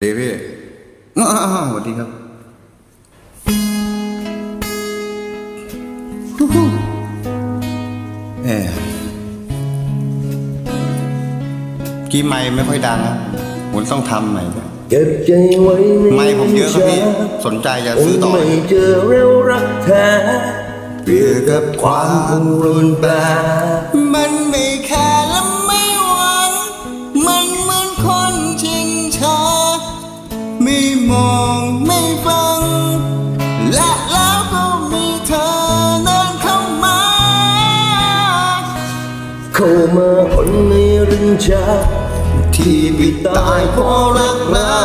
เดพี่อ้าวสวัสดีครับฮู้ฮู้เอ่กี้ไม่ไม่ค่อยดังนะผมต้องทำใหม่ด้วยเก็บใจไว้ในไม่ผมเยอะครับพี่ สนใจจะซื้อต่อไม่เจอเร็วรักแท้เปรียบกับความรุนแรงมันไม่แค่ ม่มองไม่ฟัง และแล้วก็มีเธอเดินเข้ามา เข้ามาคนในรินชาที่ปิดตายเพราะรักเรา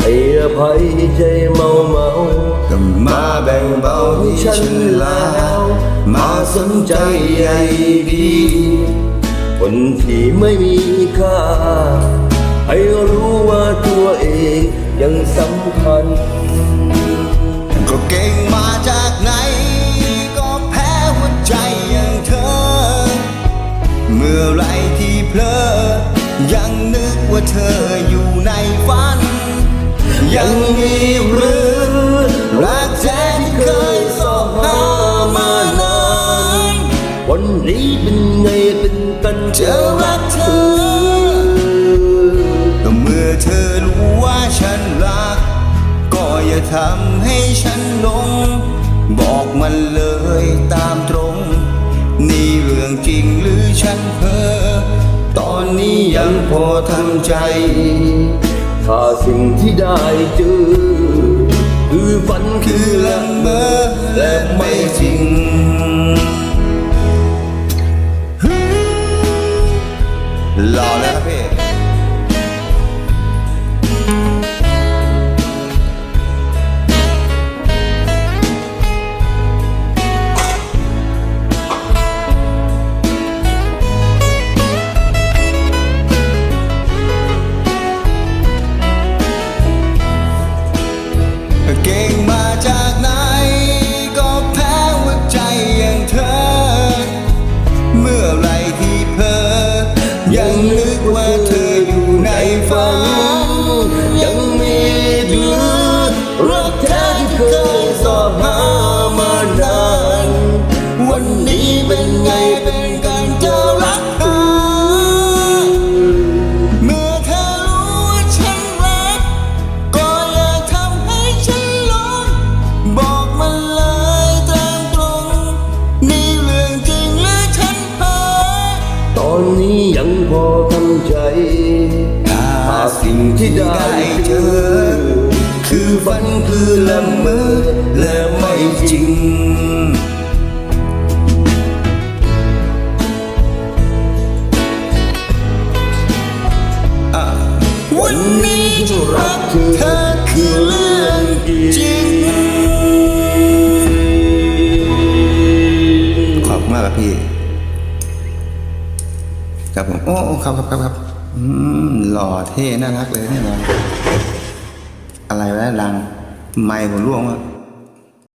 ให้อภัยใจเมาเมาก็มาแบ่งเบาให้ฉันแล้ว มาสนใจใยดี คนที่ไม่มีค่า ให้รู้ว่าตัวเองยังสำคัญ ก็เก่งมาจากไหน ก็แพ้หัวใจอย่างเธอ เมื่อไรที่เพลอ ยังนึกว่าเธออยู่ในฝัน ยังมีหรือรักแท้ที่เคยสอบหามานานวันนี้เป็นไงเป็นกันเจะรักเธอ มันเลยตามตรง นี่เรื่องจริงหรือฉันเพ้อตอนนี้ยังพอทำใจ ถ้าสิ่งที่ได้เจอ คือฝันคือละเมอและไม่จริงรอแล้วครับพี่ อนนี้ยังพอทำใจถ้าสิ่งที่ได้เจอ คือฝันคือละเมอและไม่จริงอะวันนี้จะรักเธอคือเรื่องจริงขอบคุณมากครับพี่ ครับผมโอ้โอ้ครับครับครับครับอืมหล่อเท่น่ารักเลยเนี่ยนะอะไรวะดัง ไม่ผมร่วงวะ